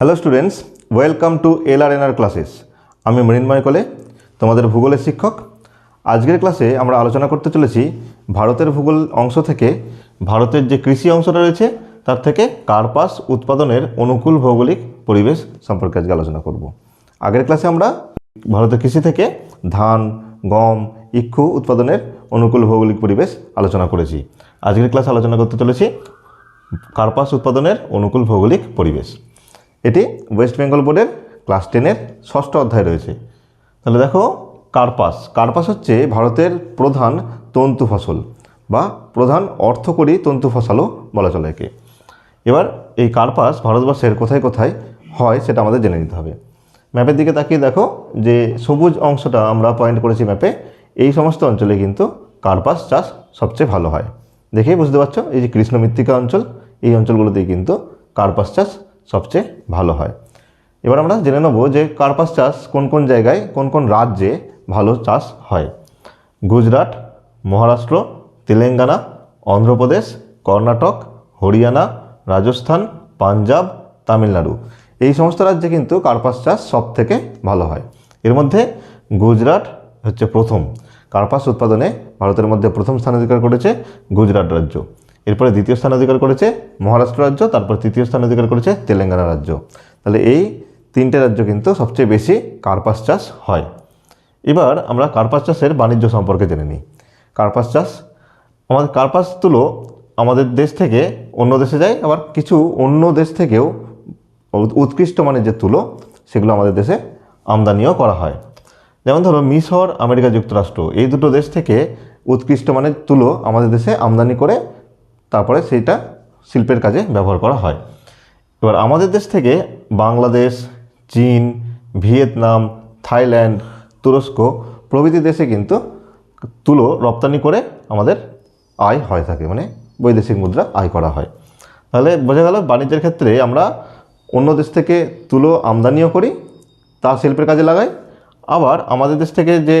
Hello students welcome to L R N R classes আমি মৃন্ময় কলে তোমাদের ভূগোলের শিক্ষক। আজকের ক্লাসে আমরা আলোচনা করতে চলেছি ভারতের ভূগোল অংশ থেকে ভারতের যে কৃষি অংশটা রয়েছে, তার থেকে কার্পাস উৎপাদনের অনুকূল ভৌগোলিক পরিবেশ সম্পর্কে আজকে আলোচনা করব। আগের ক্লাসে আমরা ভারতের কৃষি থেকে ধান, গম, ইক্ষু উৎপাদনের অনুকূল ভৌগোলিক পরিবেশ আলোচনা করেছি। আজকের ক্লাসে আলোচনা করতে চলেছি কার্পাস উৎপাদনের অনুকূল ভৌগোলিক পরিবেশ। এটি ওয়েস্ট বেঙ্গল বোর্ডের ক্লাস টেনের ষষ্ঠ অধ্যায় রয়েছে। তাহলে দেখো কার্পাস কার্পাস হচ্ছে ভারতের প্রধান তন্তু ফসল বা প্রধান অর্থকরী তন্তু ফসলও বলা চলে একে। এবার এই কার্পাস ভারতবর্ষের কোথায় কোথায় হয় সেটা আমাদের জেনে নিতে হবে। ম্যাপের দিকে তাকিয়ে দেখো যে সবুজ অংশটা আমরা পয়েন্ট করেছি ম্যাপে এই সমস্ত অঞ্চলে কিন্তু কার্পাস চাষ সবচেয়ে ভালো হয়। দেখেই বুঝতে পারছ, এই যে কৃষ্ণ মৃত্তিকা অঞ্চল, এই অঞ্চলগুলোতেই কিন্তু কার্পাস চাষ সবচেয়ে ভালো হয়। এবার আমরা জেনে নেব যে কার্পাস চাষ কোন কোন জায়গায়, কোন কোন রাজ্যে ভালো চাষ হয়। গুজরাট, মহারাষ্ট্র, তেলেঙ্গানা, অন্ধ্রপ্রদেশ, কর্ণাটক, হরিয়ানা, রাজস্থান, পাঞ্জাব, তামিলনাড়ু। এই সমস্ত রাজ্যে কিন্তু কার্পাস চাষ সব থেকে ভালো হয়। এর মধ্যে গুজরাট হচ্ছে প্রথম। কার্পাস উৎপাদনে ভারতের মধ্যে প্রথম স্থান অধিকার করেছে গুজরাট রাজ্য। এরপরে দ্বিতীয় স্থান অধিকার করেছে মহারাষ্ট্র রাজ্য, তারপর তৃতীয় স্থান অধিকার করেছে তেলেঙ্গানা রাজ্য। তাহলে এই তিনটে রাজ্য কিন্তু সবচেয়ে বেশি কার্পাস চাষ হয়। এবার আমরা কার্পাস চাষের বাণিজ্য সম্পর্কে জেনে নিই। কার্পাস চাষ, আমাদের কার্পাস তুলো আমাদের দেশ থেকে অন্য দেশে যায়, আবার কিছু অন্য দেশ থেকেও উৎকৃষ্ট মানের যে তুলো, সেগুলো আমাদের দেশে আমদানিও করা হয়। যেমন ধরো, মিশর, আমেরিকা যুক্তরাষ্ট্র, এই দুটো দেশ থেকে উৎকৃষ্ট মানের তুলো আমাদের দেশে আমদানি করে তারপরে সেইটা শিল্পের কাজে ব্যবহার করা হয়। এবার আমাদের দেশ থেকে বাংলাদেশ, চীন, ভিয়েতনাম, থাইল্যান্ড, তুরস্ক প্রভৃতি দেশে কিন্তু তুলো রপ্তানি করে আমাদের আয় হয়ে থাকে মানে বৈদেশিক মুদ্রা আয় করা হয়। তাহলে বোঝা গেল বাণিজ্যের ক্ষেত্রে আমরা অন্য দেশ থেকে তুলো আমদানিও করি, তা শিল্পের কাজে লাগাই আবার আমাদের দেশ থেকে যে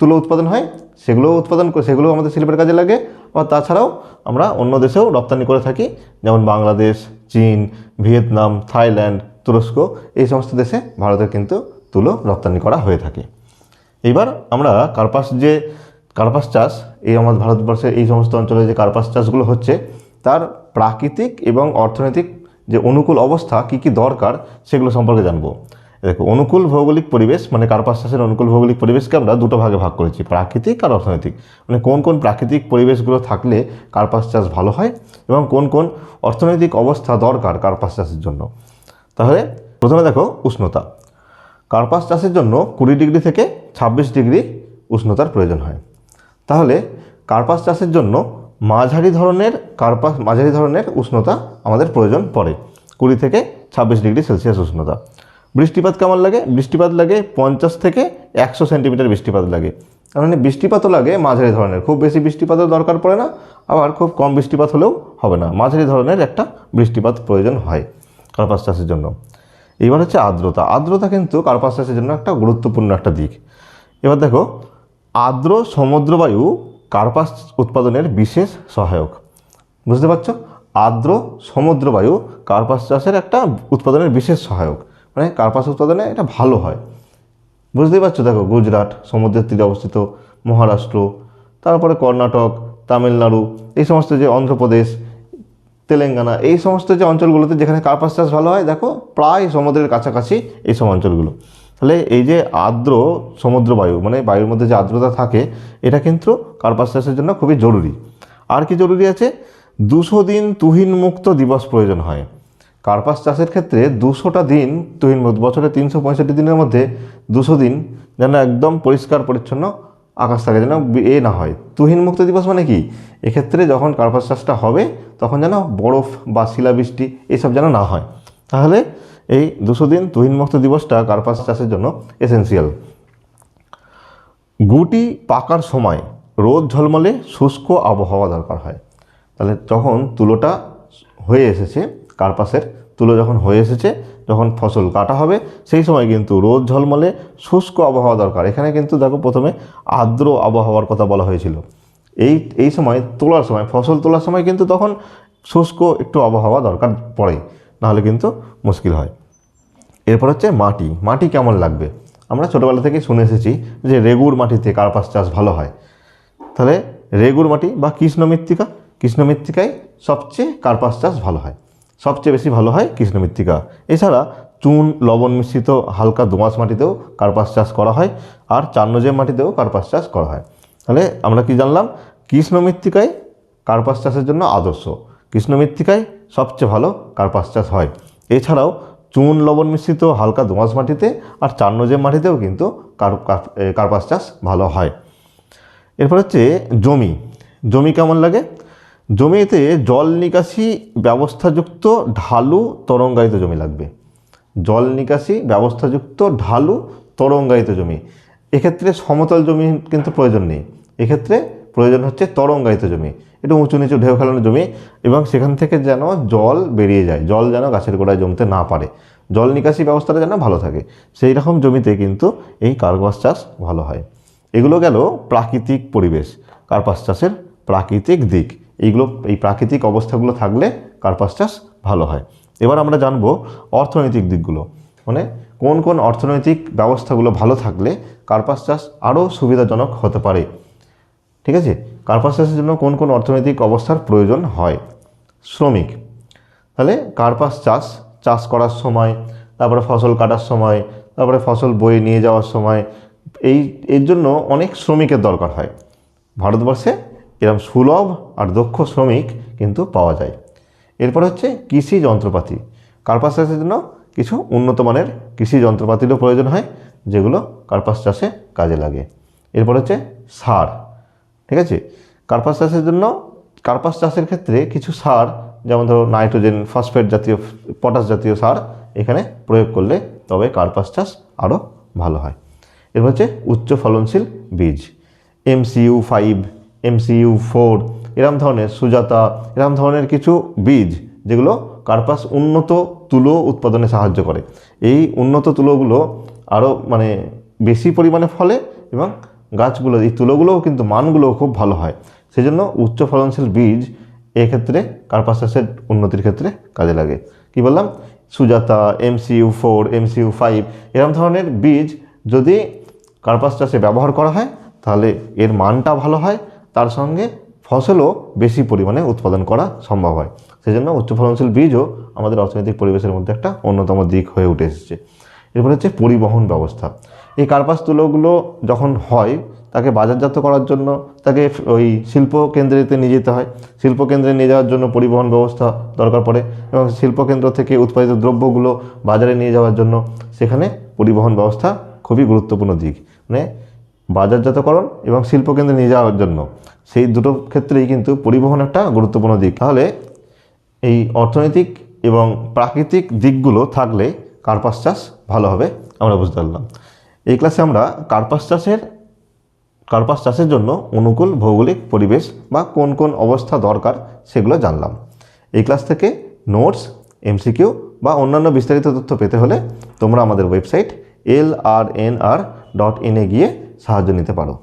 তুলো উৎপাদন হয় সেগুলো উৎপাদন সেগুলো আমাদের শিল্পের কাজে লাগে। আবার তাছাড়াও আমরা অন্য দেশেও রপ্তানি করে থাকি, যেমন বাংলাদেশ, চীন, ভিয়েতনাম, থাইল্যান্ড, তুরস্ক, এই সমস্ত দেশে ভারতের কিন্তু তুলো রপ্তানি করা হয়ে থাকে। এইবার আমরা কার্পাস যে কার্পাস চাষ, এই আমাদের ভারতবর্ষের এই সমস্ত অঞ্চলে যে কার্পাস চাষগুলো হচ্ছে, তার প্রাকৃতিক এবং অর্থনৈতিক যে অনুকূল অবস্থা, কী কী দরকার, সেগুলো সম্পর্কে জানব। দেখো, অনুকূল ভৌগোলিক পরিবেশ মানে কার্পাস চাষের অনুকূল ভৌগোলিক পরিবেশকে আমরা দুটো ভাগে ভাগ করেছি, প্রাকৃতিক আর অর্থনৈতিক। মানে কোন কোন প্রাকৃতিক পরিবেশগুলো থাকলে কার্পাস চাষ ভালো হয় এবং কোন কোন অর্থনৈতিক অবস্থা দরকার কার্পাস চাষের জন্য। তাহলে প্রথমে দেখো উষ্ণতা। কার্পাস চাষের জন্য কুড়ি ডিগ্রি থেকে ছাব্বিশ ডিগ্রি উষ্ণতার প্রয়োজন হয়। তাহলে কার্পাস চাষের জন্য মাঝারি ধরনের কার্পাস মাঝারি ধরনের উষ্ণতা আমাদের প্রয়োজন পড়ে, কুড়ি থেকে ছাব্বিশ ডিগ্রি সেলসিয়াস উষ্ণতা। বৃষ্টিপাত কেমন লাগে? বৃষ্টিপাত লাগে পঞ্চাশ থেকে একশো সেন্টিমিটার বৃষ্টিপাত লাগে। মানে বৃষ্টিপাতও লাগে মাঝারি ধরনের। খুব বেশি বৃষ্টিপাতের দরকার পড়ে না, আবার খুব কম বৃষ্টিপাত হলেও হবে না। মাঝারি ধরনের একটা বৃষ্টিপাত প্রয়োজন হয় কার্পাস চাষের জন্য। এবার হচ্ছে আর্দ্রতা। আর্দ্রতা কিন্তু কার্পাস চাষের জন্য একটা গুরুত্বপূর্ণ একটা দিক। এবার দেখো, আর্দ্র সমুদ্রবায়ু কার্পাস উৎপাদনের বিশেষ সহায়ক। বুঝতে পারছ? আর্দ্র সমুদ্রবায়ু কার্পাস চাষের একটা উৎপাদনের বিশেষ সহায়ক। মানে কার্পাস উৎপাদনে এটা ভালো হয়। বুঝতেই পারছ দেখো, গুজরাট, সমুদ্রের তীরে অবস্থিত, মহারাষ্ট্র, তারপরে কর্ণাটক, তামিলনাড়ু, এই সমস্ত যে অন্ধ্রপ্রদেশ, তেলেঙ্গানা, এই সমস্ত যে অঞ্চলগুলোতে যেখানে কার্পাস চাষ ভালো হয়, দেখো প্রায় সমুদ্রের কাছাকাছি এই সব অঞ্চলগুলো। তাহলে এই যে আর্দ্র সমুদ্র বায়ু মানে বায়ুর মধ্যে যে আর্দ্রতা থাকে, এটা কিন্তু কার্পাস চাষের জন্য খুবই জরুরি। আর কি জরুরি আছে? দুশো দিন তুহিন মুক্ত দিবস প্রয়োজন হয়। কার্পাস চাষের ক্ষেত্রে দুশোটা দিন তুহিন বছরে তিনশো পঁয়ষট্টি দিনের মধ্যে দুশো দিন যেন একদম পরিষ্কার, পরিচ্ছন্ন আকাশ থাকে, যেন এ না হয়। তুহিন মুক্ত দিবস মানে কি? এক্ষেত্রে যখন কার্পাস চাষটা হবে, তখন যেন বরফ বা শিলাবৃষ্টি এসব যেন না হয়। তাহলে এই দুশো দিন তুহিন মুক্ত দিবসটা কার্পাস চাষের জন্য এসেন্সিয়াল গুটি পাকার সময় রোদ ঝলমলে শুষ্ক আবহাওয়া দরকার হয়। তাহলে যখন তুলোটা হয়ে এসেছে কার্পাসের তুলো যখন হয়ে এসেছে, যখন ফসল কাটা হবে, সেই সময় কিন্তু রোদ ঝলমলে শুষ্ক আবহাওয়া দরকার। এখানে কিন্তু দেখো প্রথমে আর্দ্র আবহাওয়ার কথা বলা হয়েছিল। এই এই সময় তোলার সময়, ফসল তোলার সময় কিন্তু তখন শুষ্ক একটু আবহাওয়া দরকার পড়ে, নাহলে কিন্তু মুশকিল হয়। এরপর হচ্ছে মাটি। মাটি কেমন লাগবে? আমরা ছোটোবেলা থেকেই শুনে এসেছি যে রেগুর মাটিতে কার্পাস চাষ ভালো হয়। তাহলে রেগুর মাটি বা কৃষ্ণ মৃত্তিকা কৃষ্ণ মৃত্তিকায় সবচেয়ে কার্পাস চাষ ভালো হয়। সবচেয়ে বেশি ভালো হয় কৃষ্ণ মৃত্তিকা এছাড়া চুন, লবণ মিশ্রিত হালকা দোঁয়াশ মাটিতেও কার্পাস চাষ করা হয় আর চান্নজেম মাটিতেও কার্পাস চাষ করা হয়। তাহলে আমরা কি জানলাম? কৃষ্ণ মৃত্তিকায় কার্পাস চাষের জন্য আদর্শ। কৃষ্ণ মৃত্তিকায় সবচেয়ে ভালো কার্পাস চাষ হয়। এছাড়াও চুন, লবণ মিশ্রিত হালকা দোঁয়াশ মাটিতে আর চান্নজেম মাটিতেও কিন্তু কার্পাস চাষ ভালো হয়। এরপর হচ্ছে জমি। জমি কেমন লাগে? জমিতে জল নিকাশি ব্যবস্থাযুক্ত ঢালু তরঙ্গায়িত জমি লাগবে। জল নিকাশি ব্যবস্থাযুক্ত ঢালু তরঙ্গায়িত জমি। এক্ষেত্রে সমতল জমি কিন্তু প্রয়োজন নেই। এক্ষেত্রে প্রয়োজন হচ্ছে তরঙ্গায়িত জমি। একটু উঁচু নিচু ঢেউ খেলানো জমি এবং সেখান থেকে যেন জল বেরিয়ে যায়, জল যেন গাছের গোড়ায় জমতে না পারে। জল নিকাশি ব্যবস্থাটা যেন ভালো থাকে। সেই রকম জমিতে কিন্তু এই কার্পাস চাষ ভালো হয়। এগুলো গেল প্রাকৃতিক পরিবেশ কার্পাস চাষের প্রাকৃতিক দিক। এইগুলো, এই প্রাকৃতিক অবস্থাগুলো থাকলে কার্পাস চাষ ভালো হয়। এবার আমরা জানব অর্থনৈতিক দিকগুলো। মানে কোন কোন অর্থনৈতিক ব্যবস্থাগুলো ভালো থাকলে কার্পাস চাষ আরও সুবিধাজনক হতে পারে। ঠিক আছে? কার্পাস চাষের জন্য কোন কোন অর্থনৈতিক অবস্থার প্রয়োজন হয়? শ্রমিক। তাহলে কার্পাস চাষ চাষ করার সময়, তারপরে ফসল কাটার সময়, তারপরে ফসল বয়ে নিয়ে যাওয়ার সময়, এই, এর জন্য অনেক শ্রমিকের দরকার হয়। ভারতবর্ষে এরকম সুলভ আর দক্ষ শ্রমিক কিন্তু পাওয়া যায়। এরপর হচ্ছে কৃষি যন্ত্রপাতি। কার্পাস চাষের জন্য কিছু উন্নত মানের কৃষি যন্ত্রপাতিরও প্রয়োজন হয়, যেগুলো কার্পাস চাষে কাজে লাগে। এরপর হচ্ছে সার। ঠিক আছে? কার্পাস চাষের জন্য কার্পাস চাষের ক্ষেত্রে কিছু সার, যেমন ধরো নাইট্রোজেন, ফসফেট জাতীয়, পটাশ জাতীয় সার এখানে প্রয়োগ করলে তবে কার্পাস চাষ আরও ভালো হয়। এরপর হচ্ছে উচ্চ ফলনশীল বীজ এমসিইউ ফাইভ এমসিইউ ফোর এরম ধরনের সুজাতা, এরম ধরনের কিছু বীজ যেগুলো কার্পাস উন্নত তুলো উৎপাদনে সাহায্য করে। এই উন্নত তুলোগুলো আরও মানে বেশি পরিমাণে ফলে এবং গাছগুলো, এই তুলোগুলোও কিন্তু মানগুলোও খুব ভালো হয়। সেজন্য উচ্চ ফলনশীল বীজ এক্ষেত্রে কার্পাস চাষের উন্নতির ক্ষেত্রে কাজে লাগে। কি বললাম? Sujata MCU four MCU five এরম ধরনের বীজ যদি কার্পাস চাষে ব্যবহার করা হয়, তাহলে এর মানটা ভালো হয় তার সঙ্গে ফসলও বেশি পরিমাণে উৎপাদন করা সম্ভব হয়। সেজন্য উচ্চ ফলনশীল বীজও আমাদের অর্থনৈতিক পরিবেশের মধ্যে একটা অন্যতম দিক হয়ে উঠে এসেছে। এরপর হচ্ছে পরিবহন ব্যবস্থা। এই কার্পাস তুলোগুলো যখন হয়, তাকে বাজারজাত করার জন্য তাকে ওই শিল্প কেন্দ্রেতে নিয়ে যেতে হয়। শিল্প কেন্দ্রে নিয়ে যাওয়ার জন্য পরিবহন ব্যবস্থা দরকার পড়ে এবং শিল্পকেন্দ্র থেকে উৎপাদিত দ্রব্যগুলো বাজারে নিয়ে যাওয়ার জন্য সেখানে পরিবহন ব্যবস্থা খুবই গুরুত্বপূর্ণ দিক। মানে বাজারজাতকরণ এবং শিল্পকেন্দ্রে নিয়ে যাওয়ার জন্য। সেই দুটো ক্ষেত্রেই কিন্তু পরিবহন একটা গুরুত্বপূর্ণ দিক। তাহলে এই অর্থনৈতিক এবং প্রাকৃতিক দিকগুলো থাকলে কার্পাস চাষ ভালো হবে? আমরা বুঝতে পারলাম। এই ক্লাসে আমরা কার্পাস চাষের কার্পাস চাষের জন্য অনুকূল ভৌগোলিক পরিবেশ বা কোন কোন অবস্থা দরকার সেগুলো জানলাম। এই ক্লাস থেকে নোটস, এমসিকিউ বা অন্যান্য বিস্তারিত তথ্য পেতে হলে তোমরা আমাদের website L R N R dot ইনে গিয়ে সাহায্য নিতে পারো।